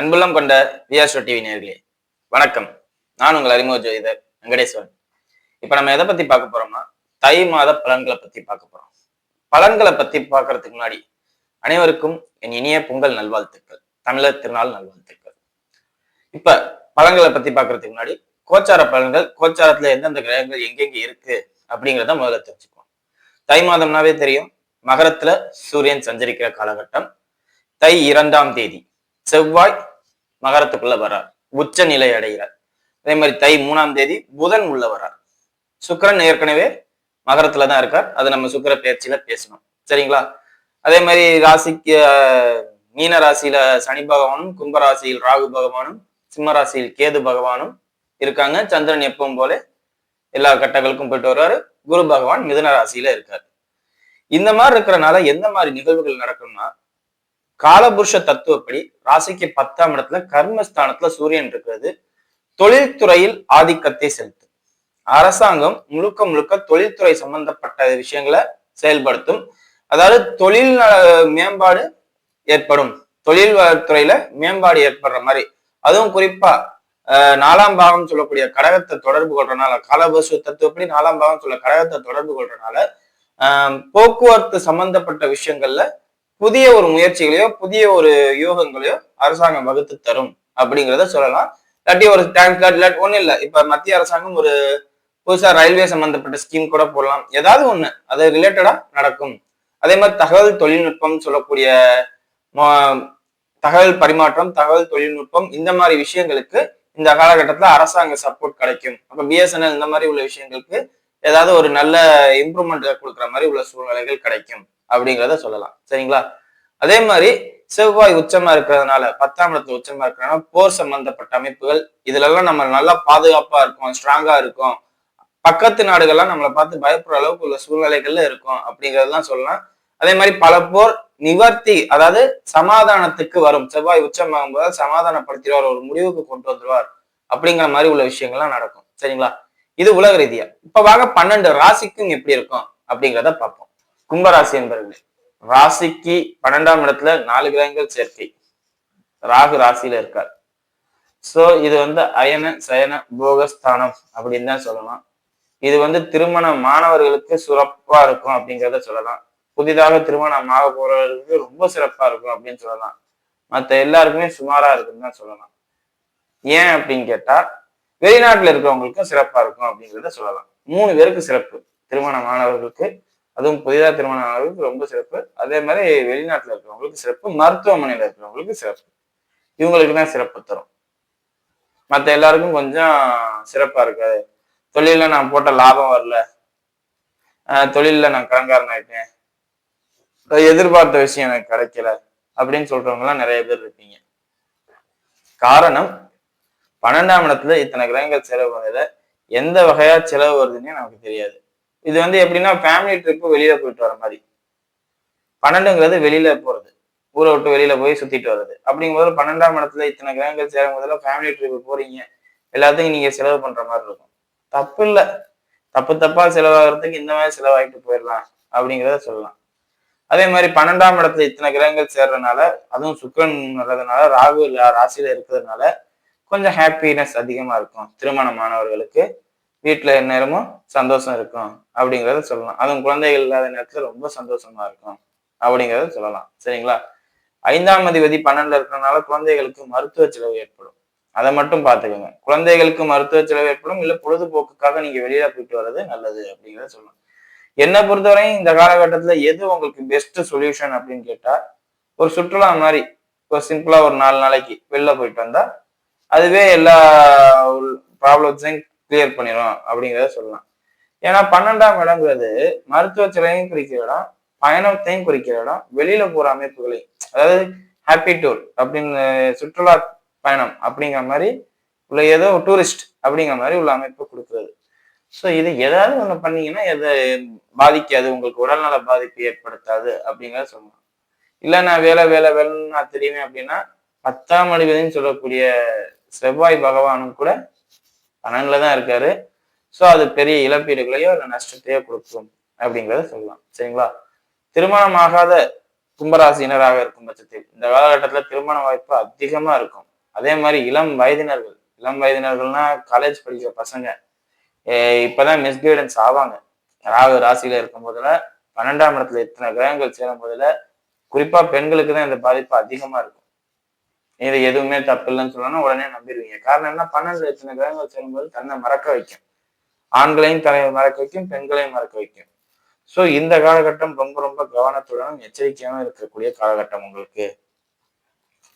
அன்புள்ளம் கொண்ட விஆர்ஷோ டிவி நேர்களே வணக்கம். நான் உங்கள் அறிமுக ஜோதிடர் வெங்கடேஸ்வரன். இப்ப நம்ம எதை பத்தி பார்க்க போறோம்னா தை மாத பலன்களை பத்தி பார்க்க போறோம். பலன்களை பத்தி பார்க்கறதுக்கு முன்னாடி அனைவருக்கும் என் இனிய பொங்கல் நல்வாழ்த்துக்கள். தமிழர் திருநாள் நல்வாழ்த்துக்கள். இப்ப பலன்களை பத்தி பார்க்கறதுக்கு முன்னாடி கோச்சார பலன்கள் கோச்சாரத்துல எந்தெந்த கிரகங்கள் எங்கெங்க இருக்கு அப்படிங்கிறத முதல்ல தெரிஞ்சுக்குவோம். தை மாதம்னாவே தெரியும் மகரத்துல சூரியன் சஞ்சரிக்கிற காலகட்டம். தை இரண்டாம் தேதி செவ்வாய் மகரத்துக்குள்ள வர்றார். உச்ச நிலை அடைகிறார். அதே மாதிரி தை மூணாம் தேதி புதன் உள்ள வர்றார். சுக்கிரன் ஏற்கனவே மகரத்துல தான் இருக்கார். அது நம்ம சுக்கிர பயிற்சியில பேசணும். சரிங்களா? அதே மாதிரி ராசிக்கு மீன ராசியில சனி பகவானும் கும்ப ராசியில் ராகு பகவானும் சிம்ம ராசியில் கேது பகவானும் இருக்காங்க. சந்திரன் எப்பவும் போல எல்லா கட்டங்களுக்கும் போயிட்டு வருவாரு. குரு பகவான் மிதன ராசியில இருக்காரு. இந்த மாதிரி இருக்கிறனால எந்த மாதிரி நிகழ்வுகள் நடக்கும்னா காலபுருஷ தத்துவப்படி ராசிக்கு பத்தாம் இடத்துல கர்மஸ்தானத்துல சூரியன் இருக்கிறது. தொழில்துறையில் ஆதிக்கத்தை செலுத்தும். அரசாங்கம் முழுக்க முழுக்க தொழில்துறை சம்பந்தப்பட்ட விஷயங்களை செயல்படுத்தும். அதாவது தொழில் மேம்பாடு ஏற்படும். தொழில் துறையில மேம்பாடு ஏற்படுற மாதிரி. அதுவும் குறிப்பா நாலாம் பாகம் சொல்லக்கூடிய கடகத்தை தொடர்பு கொள்றதுனால காலபசு தத்துவப்படி நாலாம் பாகம் சொல்ல கடகத்தை தொடர்பு கொள்றதுனால ஆஹ், போக்குவரத்து சம்பந்தப்பட்ட விஷயங்கள்ல புதிய ஒரு முயற்சிகளையோ புதிய ஒரு யூகங்களையோ அரசாங்கம் வகுத்து தரும் அப்படிங்கிறத சொல்லலாம். இல்லாட்டி ஒரு டேங்க் இல்லாட்டி ஒன்றும் இல்லை. இப்ப மத்திய அரசாங்கம் ஒரு புதுசா ரயில்வே சம்மந்தப்பட்ட ஸ்கீம் கூட போடலாம். ஏதாவது ஒன்று அது ரிலேட்டடா நடக்கும். அதே மாதிரி தகவல் தொழில்நுட்பம் சொல்லக்கூடிய தகவல் பரிமாற்றம் தகவல் தொழில்நுட்பம் இந்த மாதிரி விஷயங்களுக்கு இந்த காலகட்டத்துல அரசாங்க சப்போர்ட் கிடைக்கும். அப்போ பிஎஸ்என்எல் இந்த மாதிரி உள்ள விஷயங்களுக்கு ஏதாவது ஒரு நல்ல இம்ப்ரூவ்மெண்ட் கொடுக்குற மாதிரி உள்ள சூழ்நிலைகள் கிடைக்கும். அப்படிங்கிறத சொல்லலாம். சரிங்களா? அதே மாதிரி செவ்வாய் உச்சமா இருக்கிறதுனால பத்தாம் இடத்துல உச்சமா இருக்கிறதுனால போர் சம்பந்தப்பட்ட அமைப்புகள் இதுல எல்லாம் நம்ம நல்லா பாதுகாப்பா இருக்கும் ஸ்ட்ராங்கா இருக்கும். பக்கத்து நாடுகள்லாம் நம்மளை பார்த்து பயப்படுற அளவுக்கு உள்ள சூழ்நிலைகள்ல இருக்கும் அப்படிங்கறதெல்லாம் சொல்லலாம். அதே மாதிரி பல போர் நிவர்த்தி அதாவது சமாதானத்துக்கு வரும். செவ்வாய் உச்சமாகும் போது சமாதானப்படுத்திடுவார் ஒரு முடிவுக்கு கொண்டு வந்துருவார் அப்படிங்கிற மாதிரி உள்ள விஷயங்கள்லாம் நடக்கும். சரிங்களா? இது உலக ரீதியா. இப்ப வாங்க பன்னெண்டு ராசிக்கும் எப்படி இருக்கும் அப்படிங்கிறத பார்ப்போம். கும்பராசி என்பவர்களே ராசிக்கு பன்னெண்டாம் இடத்துல நாலு கிரகங்கள் சேர்க்கை. ராகு ராசியில இருக்கார். சோ இது வந்து அயன சயன போகஸ்தானம் அப்படின்னு தான் சொல்லலாம். இது வந்து திருமண மாணவர்களுக்கு சிறப்பா இருக்கும் அப்படிங்கிறத சொல்லலாம். புதிதாக திருமணம் ஆக போறவர்களுக்கு ரொம்ப சிறப்பா இருக்கும் அப்படின்னு சொல்லலாம். மற்ற எல்லாருக்குமே சுமாரா இருக்குன்னு தான் சொல்லலாம். ஏன் அப்படின்னு கேட்டா வெளிநாட்டுல இருக்கிறவங்களுக்கும் சிறப்பா இருக்கும் அப்படிங்கிறத சொல்லலாம். மூணு பேருக்கு சிறப்பு. திருமண மாணவர்களுக்கு அதுவும் புதிதாக திருமணம் ஆனவர்களுக்கு ரொம்ப சிறப்பு. அதே மாதிரி வெளிநாட்டில் இருக்கிறவங்களுக்கு சிறப்பு. மருத்துவமனையில் இருக்கிறவங்களுக்கு சிறப்பு. இவங்களுக்கு தான் சிறப்பு தரும். மற்ற எல்லாருக்கும் கொஞ்சம் சிறப்பாக இருக்காது. தொழிலில் நான் போட்ட லாபம் வரல. தொழிலில் நான் கடன்காரன் ஆயிட்டேன். எதிர்பார்த்த விஷயம் எனக்கு கிடைக்கல அப்படின்னு சொல்கிறவங்கலாம் நிறைய பேர் இருப்பீங்க. காரணம் பன்னெண்டாம் இடத்துல இத்தனை கிரகங்கள் செலவு வந்ததுல எந்த வகையா செலவு வருதுன்னே நமக்கு தெரியாது. இது வந்து எப்படின்னா ஃபேமிலி ட்ரிப்பு வெளியில போயிட்டு வர மாதிரி. பன்னெண்டுங்கிறது வெளியில போறது. ஊரை விட்டு வெளியில போய் சுத்திட்டு வர்றது. அப்படிங்கும்போது பன்னெண்டாம் இடத்துல இத்தனை கிரகங்கள் சேரும் போதுல ஃபேமிலி ட்ரிப் போறீங்க. எல்லாத்துக்கும் நீங்க செலவு பண்ற மாதிரி இருக்கும். தப்பு இல்ல. தப்பு தப்பா செலவாகிறதுக்கு இந்த மாதிரி செலவாயிட்டு போயிடலாம் அப்படிங்கிறத சொல்லலாம். அதே மாதிரி பன்னெண்டாம் இடத்துல இத்தனை கிரகங்கள் சேர்றதுனால அதுவும் சுக்கரன் வர்றதுனால ராகு ராசியில இருக்கிறதுனால கொஞ்சம் ஹாப்பினஸ் அதிகமா இருக்கும் திருமணமானவர்களுக்கு. வீட்டில் எந்நேரமும் சந்தோஷம் இருக்கும் அப்படிங்கிறத சொல்லலாம். அதுவும் குழந்தைகள் இல்லாத நேரத்தில் ரொம்ப சந்தோஷமா இருக்கும் அப்படிங்கிறத சொல்லலாம். சரிங்களா? ஐந்தாம் அதிபதி பன்னெண்டுல இருக்கிறதுனால குழந்தைகளுக்கு மருத்துவ செலவு ஏற்படும். அதை மட்டும் பார்த்துக்கோங்க. குழந்தைகளுக்கு மருத்துவ செலவு ஏற்படும். இல்லை பொழுதுபோக்குக்காக நீங்க வெளியில போயிட்டு வர்றது நல்லது அப்படிங்கிறத சொல்லலாம். என்னை பொறுத்தவரையும் இந்த காலகட்டத்துல எது உங்களுக்கு பெஸ்ட் சொல்யூஷன் அப்படின்னு கேட்டா ஒரு சுற்றுலா மாதிரி ஒரு சிம்பிளா ஒரு நாலு நாளைக்கு வெளில போயிட்டு வந்தா அதுவே எல்லா ப்ராப்ளம்ஸையும் கிளியர் பண்ணிடும் அப்படிங்கிறத சொல்லலாம். ஏன்னா பன்னெண்டாம் இடங்கிறது மருத்துவ செலவையும் குறிக்கிற இடம் பயணத்தையும் குறிக்கிற இடம் வெளியில போற அமைப்புகளையும். அதாவது ஹாப்பி டூர் அப்படின்னு சுற்றுலா பயணம் அப்படிங்கிற மாதிரி உள்ள ஏதோ டூரிஸ்ட் அப்படிங்கிற மாதிரி உள்ள அமைப்பு கொடுக்குறது. ஸோ இது ஏதாவது ஒண்ணு பண்ணீங்கன்னா எதை பாதிக்காது உங்களுக்கு உடல்நல பாதிப்பு ஏற்படுத்தாது அப்படிங்கிறத சொல்லலாம். இல்லை நான் வேலை வேலை வேலைன்னு நான் தெரியுவேன் அப்படின்னா பத்தாம் அதிபதினு சொல்லக்கூடிய செவ்வாய் பகவானும் கூட பன்னெண்டுல தான் இருக்காரு. ஸோ அது பெரிய இழப்பீடுகளையோ இல்லை நஷ்டத்தையோ கொடுக்கும் அப்படிங்கிறத சொல்லலாம். சரிங்களா? திருமணம் ஆகாத கும்பராசினராக இருக்கும் பட்சத்தில் இந்த காலகட்டத்துல திருமண வாய்ப்பு அதிகமா இருக்கும். அதே மாதிரி இளம் வயதினர்கள் இளம் வயதினர்கள்னா காலேஜ் படிக்கிற பசங்க இப்போதான் இப்பதான் மிஸ்கைடன்ஸ் ஆவாங்க. ராகு ராசியில இருக்கும் போதில் பன்னெண்டாம் இடத்துல இத்தனை கிரகங்கள் சேரும் போதுல குறிப்பா பெண்களுக்கு தான் இந்த பாதிப்பு அதிகமா இருக்கும். இது எதுவுமே தப்பு இல்லைன்னு சொல்லணும் உடனே நம்பிடுவீங்க. காரணம் என்ன பன்னெண்டு இத்தனை கிரகங்கள் சேரும்போது தன்னை மறக்க வைக்கும். ஆண்களையும் தலை மறக்க வைக்கும் பெண்களையும் மறக்க வைக்கும். ஸோ இந்த காலகட்டம் ரொம்ப ரொம்ப கவனத்துடனும் எச்சரிக்கையாகவும் இருக்கக்கூடிய காலகட்டம் உங்களுக்கு.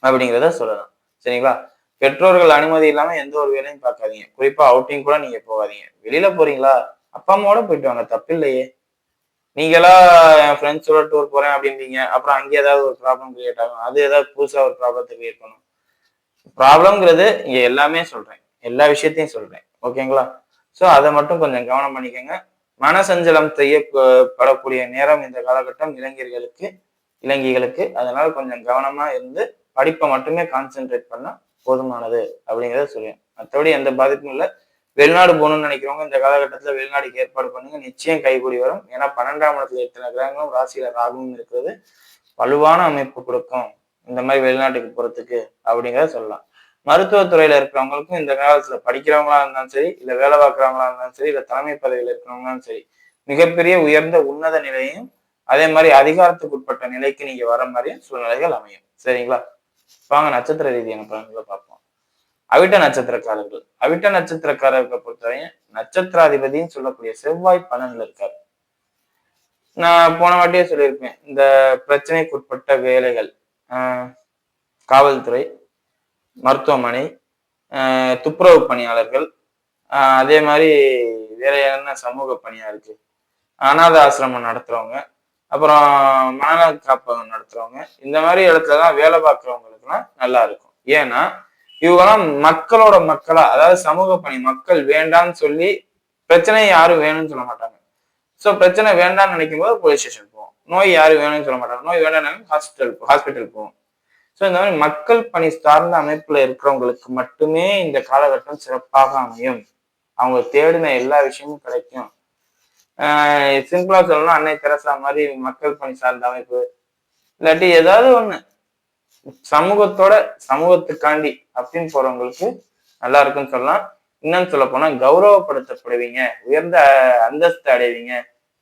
அப்படிங்கிறத சொல்லலாம். சரிங்களா? பெற்றோர்கள் அனுமதி இல்லாம எந்த ஒரு வேலையும் பார்க்காதீங்க. குறிப்பா அவுட்டிங் கூட நீங்க போகாதீங்க. வெளியில போறீங்களா? அப்பா அம்மாவோட போயிட்டு வாங்க. தப்பில்லையே. நீங்களா என் ஃப்ரெண்ட்ஸோட டூர் போறேன் அப்படின்றீங்க. அப்புறம் அங்கே ஏதாவது ஒரு ப்ராப்ளம் கிரியேட் ஆகும். அது ஏதாவது புதுசா ஒரு ப்ராப்ளத்தை கிரியேட் பண்ணும். ப்ராப்ளம்ங்கிறது இங்க எல்லாமே சொல்றேன். எல்லா விஷயத்தையும் சொல்றேன். ஓகேங்களா ஸோ அதை மட்டும் கொஞ்சம் கவனம் பண்ணிக்கோங்க. மனசஞ்சலம் செய்யப்படக்கூடிய நேரம் இந்த காலகட்டம் இளைஞர்களுக்கு இளைஞர்களுக்கு அதனால கொஞ்சம் கவனமா இருந்து படிப்பை மட்டுமே கான்சென்ட்ரேட் பண்ணா போதுமானது அப்படிங்கிறத சொல்லுவேன். மற்றபடி எந்த பாதிப்பும் இல்லை. வெளிநாடு போகணும்னு நினைக்கிறவங்க இந்த காலகட்டத்தில் வெளிநாடுக்கு ஏற்பாடு பண்ணுங்க. நிச்சயம் கைகூடி வரும். ஏன்னா பன்னெண்டாம் இடத்துல எத்தனை கிரகங்களும் ராசியில ராகுவும் இருக்கிறது வலுவான அமைப்பு கொடுக்கும். இந்த மாதிரி வெளிநாட்டுக்கு போறதுக்கு அப்படிங்கிறத சொல்லலாம். மருத்துவத்துறையில இருக்கிறவங்களுக்கும் இந்த காலத்துல படிக்கிறவங்களா இருந்தாலும் சரி இல்ல வேலை பார்க்குறவங்களா இருந்தாலும் சரி இல்ல தலைமை பதவியில இருக்கிறவங்களும் சரி மிகப்பெரிய உயர்ந்த உன்னத நிலையும் அதே மாதிரி அதிகாரத்துக்கு உட்பட்ட நிலைக்கு நீங்க வர மாதிரியும் சூழ்நிலைகள் அமையும். சரிங்களா? வாங்க நட்சத்திர ரீதியான பலன்களை பார்ப்போம். அவிட்ட நட்சத்திரக்காரர்கள். அவிட்ட நட்சத்திரக்காரர்களை பொறுத்தவரையும் நட்சத்திராதிபதினு சொல்லக்கூடிய செவ்வாய் பலன்ல இருக்காரு. நான் போன வாட்டியே சொல்லியிருப்பேன் இந்த பிரச்சனைக்குட்பட்ட வேலைகள் ஆஹ் காவல்துறை மருத்துவமனை துப்புரவு பணியாளர்கள் ஆஹ் அதே மாதிரி வேற என்ன சமூக பணியா இருக்கு? அனாத ஆசிரமம் நடத்துறவங்க அப்புறம் மனநல காப்பகம் நடத்துறவங்க இந்த மாதிரி இடத்துல தான் வேலை பார்க்குறவங்களுக்குலாம் நல்லா இருக்கும். ஏன்னா இவங்கெல்லாம் மக்களோட மக்களா அதாவது சமூக பணி மக்கள் வேண்டாம்னு சொல்லி பிரச்சனை யாரும் வேணும்னு சொல்ல மாட்டாங்க. ஸோ பிரச்சனை வேண்டாம்னு நினைக்கும் போது போலீஸ் ஸ்டேஷன் போவோம். நோய் யாரும் வேணும்னு சொல்ல மாட்டாங்க. நோய் வேண்டாம் ஹாஸ்பிட்டல் ஹாஸ்பிட்டல் போவோம். ஸோ இந்த மாதிரி மக்கள் பணி சார்ந்த அமைப்புல இருக்கிறவங்களுக்கு மட்டுமே இந்த காலகட்டம் சிறப்பாக அமையும். அவங்க தேடின எல்லா விஷயமும் கிடைக்கும். சிம்பிளா சொல்லணும் அன்னை தெரசா மாதிரி மக்கள் பணி சார்ந்த அமைப்பு. இல்லாட்டி ஏதாவது ஒண்ணு. சமூகத்தோட சமூகத்துக்காண்டி அப்படின்னு போறவங்களுக்கு நல்லா இருக்குன்னு சொல்லலாம். இன்னும் சொல்ல போனா கௌரவப்படுத்தப்படுவீங்க. உயர்ந்த அந்தஸ்து அடைவீங்க.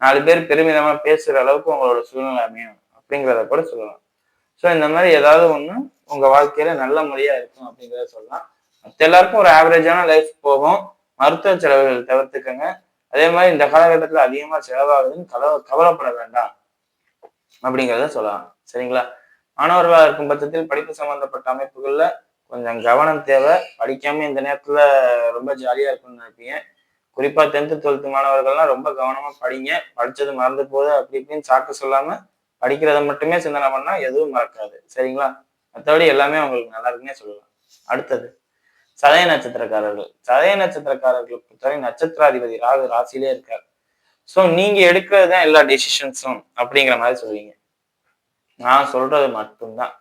நாலு பேர் பெருமிதமா பேசுற அளவுக்கு உங்களோட சூழ்நிலை அமையும் அப்படிங்கிறத கூட சொல்லலாம். ஸோ இந்த மாதிரி ஏதாவது ஒண்ணு உங்க வாழ்க்கையில நல்ல முறையா இருக்கும் அப்படிங்கிறத சொல்லலாம். மற்ற எல்லாருக்கும் ஒரு ஆவரேஜான லைஃப் போகும். மருத்துவ செலவுகள் தவிர்த்துக்கங்க. அதே மாதிரி இந்த காலகட்டத்தில் அதிகமாக செலவாகுதுன்னு கவலை கவலைப்பட வேண்டாம் அப்படிங்கிறத சொல்லலாம். சரிங்களா? மாணவர்களாக இருக்கும் பட்சத்தில் படிப்பு சம்பந்தப்பட்ட அமைப்புகளில் கொஞ்சம் கவனம் தேவை. படிக்காம இந்த நேரத்தில் ரொம்ப ஜாலியா இருக்கும்னு நினைப்பீங்க. குறிப்பாக டென்த்து டுவெல்த்து மாணவர்கள்லாம் ரொம்ப கவனமா படிங்க. படிச்சது மறந்து போகுது அப்படி இப்படின்னு சாக்கு சொல்லாமல் படிக்கிறத மட்டுமே சிந்தனை பண்ணால் எதுவும் மறக்காது. சரிங்களா? மற்றபடி எல்லாமே உங்களுக்கு நல்லா இருக்குன்னே சொல்லலாம். அடுத்தது சதய நட்சத்திரக்காரர்கள். சதய நட்சத்திரக்காரர்கள் பொறுத்தவரை நட்சத்திராதிபதி ராகு ராசிலே இருக்கார். ஸோ நீங்கள் எடுக்கிறது தான் எல்லா டெசிஷன்ஸும் அப்படிங்கிற மாதிரி சொல்லுவீங்க. நான் சொல்றது மட்டும்தான்.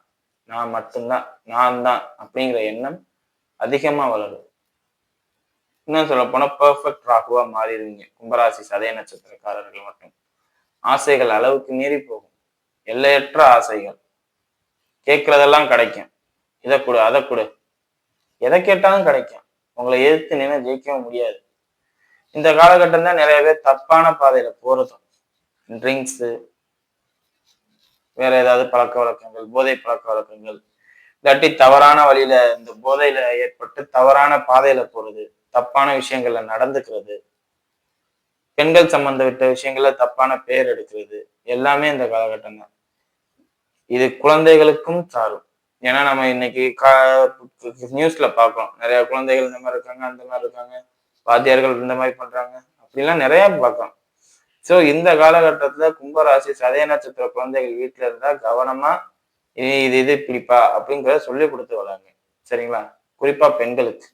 நான் மட்டும்தான். நான் தான் அப்படிங்கிற எண்ணம் அதிகமா வளரும் இன்னும் சொல்ல போனா பெர்ஃபெக்ட் ராகுவா மாறிடுவீங்க. கும்பராசி சதய நட்சத்திரக்காரர்கள் மட்டும். ஆசைகள் அளவுக்கு மீறி போகும். எல்லையற்ற ஆசைகள். கேட்கறதெல்லாம் கிடைக்கும். இதை கொடு அதை கொடு. எதை கேட்டாலும் கிடைக்கும். உங்களை எதிர்த்து நின்று ஜெயிக்கவும் முடியாது. இந்த காலகட்டம் தான் நிறைய பேர் தப்பான பாதையில போறதும். ட்ரிங்க்ஸு வேற ஏதாவது பழக்க வழக்கங்கள் போதை பழக்க வழக்கங்கள் இல்லாட்டி தவறான வழியில இந்த போதையில ஏற்பட்டு தவறான பாதையில போறது தப்பான விஷயங்கள்ல நடந்துக்கிறது பெண்கள் சம்பந்தப்பட்ட விஷயங்கள்ல தப்பான பெயர் எடுக்கிறது எல்லாமே இந்த காலகட்டம் தான் இது குழந்தைகளுக்கும் சாரும். ஏன்னா நம்ம இன்னைக்கு கா நியூஸ்ல பார்க்கறோம். நிறைய குழந்தைகள் இந்த மாதிரி இருக்காங்க அந்த மாதிரி இருக்காங்க வாத்தியார்கள் இந்த மாதிரி பண்றாங்க அப்படிலாம் நிறைய பார்க்கறோம். ஸோ இந்த காலகட்டத்துல கும்பராசி சதய நட்சத்திர குழந்தைகள் வீட்டுல இருந்தா கவனமா இது இது பிடிப்பா அப்படிங்கிறத சொல்லி கொடுத்து வராங்க சரிங்களா? குறிப்பா பெண்களுக்கு.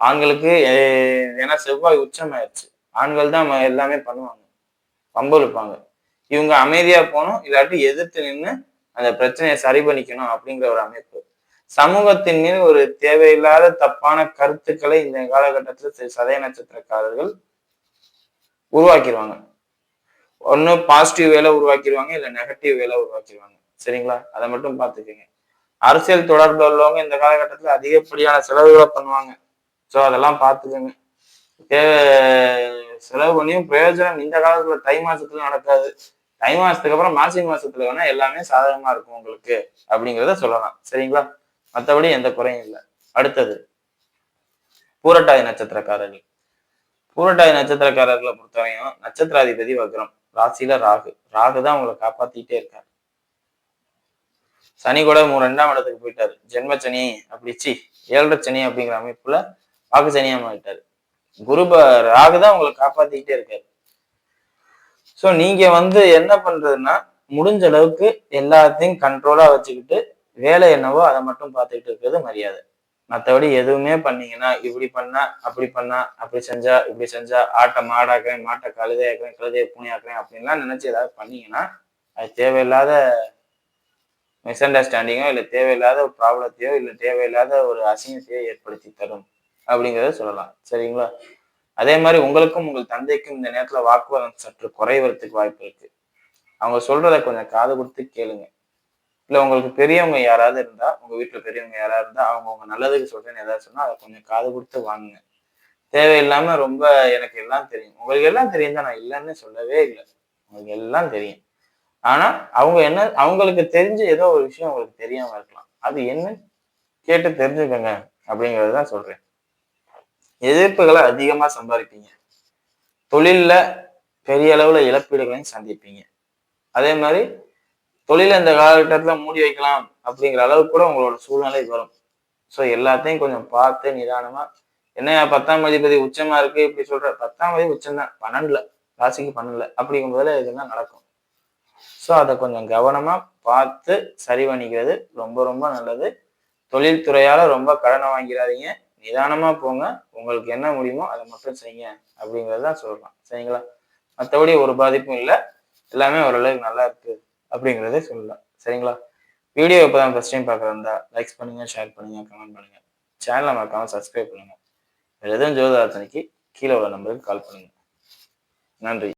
ஆண்களுக்கு ஏன்னா செவ்வாய் உச்சமாயிருச்சு. ஆண்கள் தான் எல்லாமே பண்ணுவாங்க. பம்பளிப்பாங்க இவங்க அமைதியா போகணும் இல்லாட்டி எதிர்த்து நின்று அந்த பிரச்சனையை சரி பண்ணிக்கணும் அப்படிங்கிற ஒரு அமைப்பு. சமூகத்தின் மீது ஒரு தேவையில்லாத தப்பான கருத்துக்களை இந்த காலகட்டத்துல சதய நட்சத்திரக்காரர்கள் உருவாக்கிடுவாங்க ஒன்று பாசிட்டிவ் வேலை உருவாக்கிடுவாங்க இல்லை நெகட்டிவ் வேலை உருவாக்கிடுவாங்க சரிங்களா? அதை மட்டும் பார்த்துக்கோங்க. அரசியல் தொடர்பு உள்ளவங்க இந்த காலகட்டத்தில் அதிகப்படியான செலவுகளை பண்ணுவாங்க. ஸோ அதெல்லாம் பார்த்துக்கோங்க. தேவை செலவு பண்ணியும் பிரயோஜனம் இந்த காலத்துல தை மாசத்துல நடக்காது. தை மாசத்துக்கு அப்புறம் மாசி மாசத்துல வேணா எல்லாமே சாதகமா இருக்கும் உங்களுக்கு அப்படிங்கிறத சொல்லலாம். சரிங்களா? மற்றபடி எந்த குறையும் இல்லை. அடுத்தது பூரட்டாதி நட்சத்திரக்காரர்கள். பூரட்டாதி நட்சத்திரக்காரர்களை பொறுத்தவரையும் நட்சத்திராதிபதி வக்ரம். ராசியில ராகு. ராகு தான் உங்களை காப்பாத்திட்டே இருக்காரு. சனி கூட மூணு ரெண்டாம் இடத்துக்கு போயிட்டாரு. ஜென்ம சனி அப்படிச்சு ஏழரை சனி அப்படிங்கிற அமைப்புல வாக்கு சனியா மாறிட்டாரு குரு ராகு தான் உங்களை காப்பாத்திக்கிட்டே இருக்காரு. ஸோ நீங்க வந்து என்ன பண்றதுன்னா முடிஞ்ச அளவுக்கு எல்லாத்தையும் கண்ட்ரோலா வச்சுக்கிட்டு வேலை என்னவோ அதை மட்டும் பார்த்துக்கிட்டு இருக்கிறது மரியாதை. மற்றபடி எதுவுமே பண்ணீங்கன்னா இப்படி பண்ணா அப்படி பண்ணா அப்படி செஞ்சா இப்படி செஞ்சா ஆட்டை மாடாக்குறேன் மாட்டை கழுதையாக்குறேன் கழுதையை பூனையாக்குறேன் அப்படின்லாம் நினைச்சு ஏதாவது பண்ணீங்கன்னா அது தேவையில்லாத மிஸ் அண்டர்ஸ்டாண்டிங்கோ இல்லை தேவையில்லாத ஒரு ப்ராப்ளத்தையோ இல்லை தேவையில்லாத ஒரு அசிங்கத்தையோ ஏற்படுத்தி தரும் அப்படிங்கிறத சொல்லலாம். சரிங்களா? அதே மாதிரி உங்களுக்கும் உங்கள் தந்தைக்கும் இந்த நேரத்தில் வாக்குவாதம் சற்று குறைவதற்கு வாய்ப்பு இருக்கு. அவங்க சொல்றத கொஞ்சம் காது கொடுத்து கேளுங்க. இல்லை உங்களுக்கு பெரியவங்க யாராவது இருந்தா உங்க வீட்டுல பெரியவங்க யாராவது இருந்தால் அவங்க உங்க நல்லதுக்கு சொல்றேன்னு ஏதாவது சொன்னால் அதை கொஞ்சம் காது கொடுத்து வாங்குங்க. தேவையில்லாம ரொம்ப எனக்கு எல்லாம் தெரியும். உங்களுக்கு எல்லாம் தெரியும் தான் நான் இல்லைன்னு சொல்லவே இல்லை. உங்களுக்கு எல்லாம் தெரியும். ஆனா அவங்க என்ன அவங்களுக்கு தெரிஞ்ச ஏதோ ஒரு விஷயம் உங்களுக்கு தெரியாம இருக்கலாம். அது என்ன? கேட்டு தெரிஞ்சுக்கோங்க அப்படிங்கிறது தான் சொல்றேன். எதிர்ப்புகளை அதிகமா சம்பாதிப்பீங்க. தொழில்ல பெரிய அளவுல இழப்பீடுகளையும் சந்திப்பீங்க. அதே மாதிரி தொழிலை இந்த காலகட்டத்தில் மூடி வைக்கலாம் அப்படிங்கிற அளவுக்கு கூட உங்களோட சூழ்நிலை வரும். ஸோ எல்லாத்தையும் கொஞ்சம் பார்த்து நிதானமாக என்ன பத்தாம் அதிபதி உச்சமாக இருக்கு இப்படி சொல்கிற பத்தாம் அதிபதி உச்சம்தான் பன்னெண்டுல ராசிக்கு பன்னெண்டுல அப்படிங்கும் போதில் இதெல்லாம் நடக்கும். ஸோ அதை கொஞ்சம் கவனமாக பார்த்து சரி பண்ணிக்கிறது ரொம்ப ரொம்ப நல்லது. தொழில்துறையால் ரொம்ப கடனை வாங்கிறாதீங்க நிதானமாக போங்க. உங்களுக்கு என்ன முடியுமோ அதை மட்டும் செய்யுங்க அப்படிங்கிறதான் சொல்கிறேன் சரிங்களா? மற்றபடி ஒரு பாதிப்பும் இல்லை. எல்லாமே ஓரளவுக்கு நல்லா இருக்குது அப்படிங்கிறதே சொல்லலாம். சரிங்களா? வீடியோ இப்போ தான் ஃபஸ்ட் டைம் பார்க்குறதா லைக்ஸ் பண்ணுங்கள் ஷேர் பண்ணுங்கள் கமெண்ட் பண்ணுங்க. சேனலை மறக்காமல் சப்ஸ்கிரைப் பண்ணுங்க. எதுவும் ஜோதிராத்தனைக்கு கீழே உள்ள நம்பருக்கு கால் பண்ணுங்க. நன்றி.